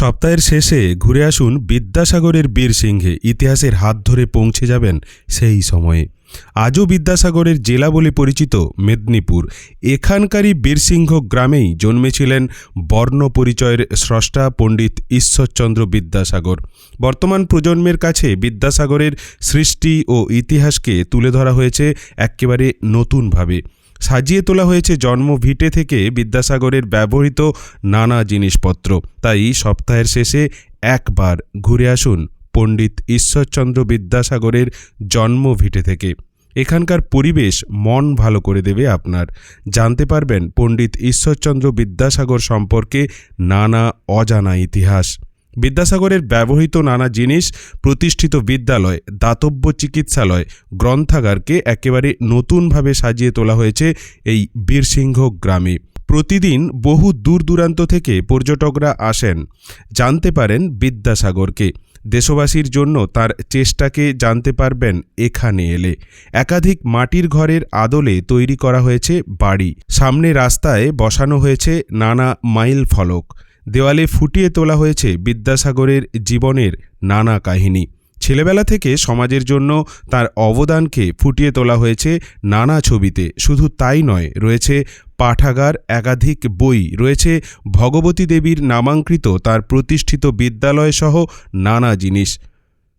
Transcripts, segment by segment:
সপ্তাহের শেষে ঘুরে আসুন বিদ্যাসাগরের বীর সিংহে, ইতিহাসের হাত ধরে পৌঁছে যাবেন সেই সময়ে। আজও বিদ্যাসাগরের জেলা বলে পরিচিত মেদিনীপুর। এখানকারই বীরসিংহ গ্রামেই জন্মেছিলেন বর্ণ পরিচয়ের স্রষ্টা পণ্ডিত ঈশ্বরচন্দ্র বিদ্যাসাগর। বর্তমান প্রজন্মের কাছে বিদ্যাসাগরের সৃষ্টি ও ইতিহাসকে তুলে ধরা হয়েছে একেবারে নতুনভাবে। সাজিয়ে তোলা হয়েছে জন্মভিটে থেকে বিদ্যাসাগরের ব্যবহৃত নানা জিনিসপত্র। তাই সপ্তাহের শেষে একবার ঘুরে আসুন পণ্ডিত ঈশ্বরচন্দ্র বিদ্যাসাগরের জন্মভিটে থেকে। এখানকার পরিবেশ মন ভালো করে দেবে আপনার। জানতে পারবেন পণ্ডিত ঈশ্বরচন্দ্র বিদ্যাসাগর সম্পর্কে নানা অজানা ইতিহাস। বিদ্যাসাগরের ব্যবহৃত নানা জিনিস প্রতিষ্ঠিত বিদ্যালয়, দাতব্য চিকিৎসালয় গ্রন্থাগারকে একেবারে নতুনভাবে সাজিয়ে তোলা হয়েছে এই বীরসিংহ গ্রামে। প্রতিদিন বহু দূর দূরান্ত থেকে পর্যটকরা আসেন। জানতে পারেন বিদ্যাসাগরকে। দেশবাসীর জন্য তার চেষ্টাকে জানতে পারবেন এখানে এলে। একাধিক মাটির ঘরের আদলে তৈরি করা হয়েছে বাড়ি। সামনে রাস্তায় বসানো হয়েছে নানা মাইল ফলক দেওয়ালে ফুটিয়ে তোলা হয়েছে বিদ্যাসাগরের জীবনের নানা কাহিনী। ছেলেবেলা থেকে সমাজের জন্য তার অবদানকে ফুটিয়ে তোলা হয়েছে নানা ছবিতে। শুধু তাই নয়, রয়েছে পাঠাগার, একাধিক বই, রয়েছে ভগবতী দেবীর নামাঙ্কৃত তার প্রতিষ্ঠিত বিদ্যালয় সহ নানা জিনিস।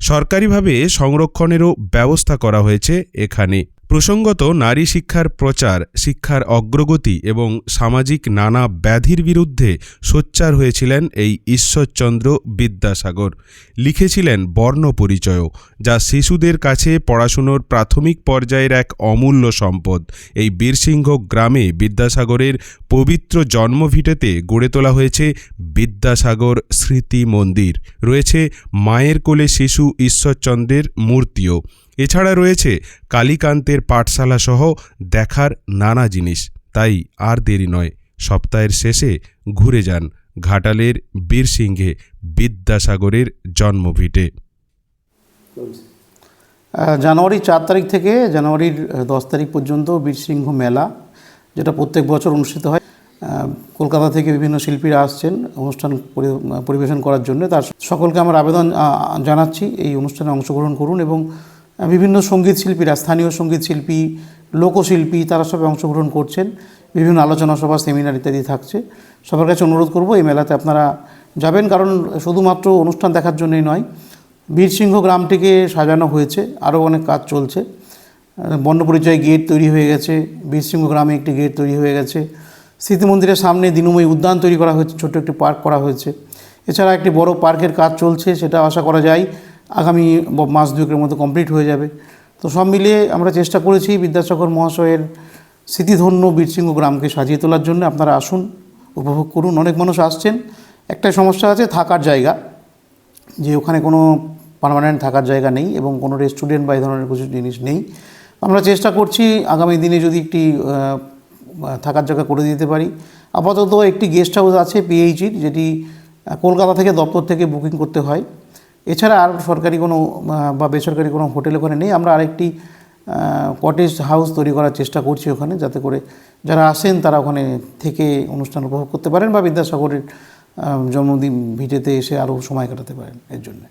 সরকারিভাবে সংরক্ষণেরও ব্যবস্থা করা হয়েছে এখানে। প্রসঙ্গত, নারী শিক্ষার প্রচার, শিক্ষার অগ্রগতি এবং সামাজিক নানা ব্যাধির বিরুদ্ধে সোচ্চার হয়েছিলেন এই ঈশ্বরচন্দ্র বিদ্যাসাগর। লিখেছিলেন বর্ণ পরিচয়ও যা শিশুদের কাছে পড়াশুনোর প্রাথমিক পর্যায়ের এক অমূল্য সম্পদ। এই বীরসিংহ গ্রামে বিদ্যাসাগরের পবিত্র জন্মভিটেতে গড়ে তোলা হয়েছে বিদ্যাসাগর স্মৃতি মন্দির। রয়েছে মায়ের কোলে শিশু ঈশ্বরচন্দ্রের মূর্তিও। এছাড়া রয়েছে কালীকান্তের পাঠশালা সহ দেখার নানা জিনিস। তাই আর দেরি নয়, সপ্তাহের শেষে ঘুরে যান ঘাটালের বীরসিংহে বিদ্যাসাগরের জন্মভিটে। জানুয়ারি চার তারিখ থেকে জানুয়ারির দশ তারিখ পর্যন্ত বীরসিংহ মেলা, যেটা প্রত্যেক বছর অনুষ্ঠিত হয়। কলকাতা থেকে বিভিন্ন শিল্পীরা আসছেন অনুষ্ঠান পরি- পরিবেশন করার জন্য। তার সকলকে আমার আবেদন জানাচ্ছি, এই অনুষ্ঠানে অংশগ্রহণ করুন এবং বিভিন্ন সংগীত শিল্পীরা স্থানীয় সংগীত শিল্পী, লোকশিল্পী, তারা সবাই অংশগ্রহণ করছেন। বিভিন্ন আলোচনা সভা সেমিনার ইত্যাদি থাকছে। সবার কাছে অনুরোধ করব, এই মেলাতে আপনারা যাবেন। কারণ শুধুমাত্র অনুষ্ঠান দেখার জন্যই নয়, বীরসিংহ গ্রামটিকে সাজানো হয়েছে। আরও অনেক কাজ চলছে। বর্ণপরিচয় গেট তৈরি হয়ে গেছে। বীরসিংহ গ্রামে একটি গেট তৈরি হয়ে গেছে। স্মৃতি মন্দিরের সামনে দিনুময় উদ্যান তৈরি করা হয়েছে, ছোট্ট একটি পার্ক করা হয়েছে। এছাড়া একটি বড় পার্কের কাজ চলছে, সেটা আশা করা যায় আগামী মাস দুয়েকের মধ্যে কমপ্লিট হয়ে যাবে। তো সব মিলিয়ে আমরা চেষ্টা করেছি বিদ্যাসাগর মহাশয়ের স্মৃতিধন্য বীরসিংহ গ্রামকে সাজিয়ে তোলার জন্য। আপনারা আসুন, উপভোগ করুন। অনেক মানুষ আসছেন। একটাই সমস্যা আছে, থাকার জায়গা। যে ওখানে কোনো পার্মানেন্ট থাকার জায়গা নেই এবং কোনো রেস্টুরেন্ট বা এই ধরনের কিছু জিনিস নেই। আমরা চেষ্টা করছি আগামী দিনে যদি একটি থাকার জায়গা করে দিতে পারি। আপাতত একটি গেস্ট হাউস আছে পিএইচির যেটি কলকাতা থেকে দপ্তর থেকে বুকিং করতে হয়। এছাড়া আর সরকারি কোনো বা বেসরকারি কোনো হোটেল ওখানে নেই। আমরা আরেকটি কটেজ হাউস তৈরি করার চেষ্টা করছি ওখানে, যাতে করে যারা আসেন তারা ওখানে থেকে অনুষ্ঠান উপভোগ করতে পারেন বা বিদ্যাসাগরের জন্মদিন ভিটেতে এসে আরও সময় কাটাতে পারেন এর জন্য।